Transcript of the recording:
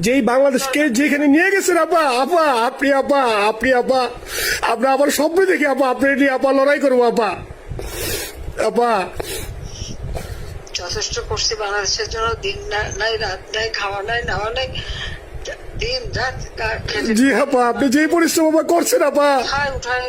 যেই বাংলাদেশকে যেখানে নিয়ে গেছেন আপা আপা আপনি আপা আপনি আপা আমরা আবার স্বপ্ন দেখি আপা আপনি নিয়ে আপা লড়াই করব আপা। আপা। যথেষ্ট করছি বাংলাদেশের জন্য দিন নাই রাত নাই খাওয়া নাই নেওয়া নাই দিন রাত জি আপা আপনি যেই পরিশ্রম আপা করছেন আপা। উঠায় উঠায়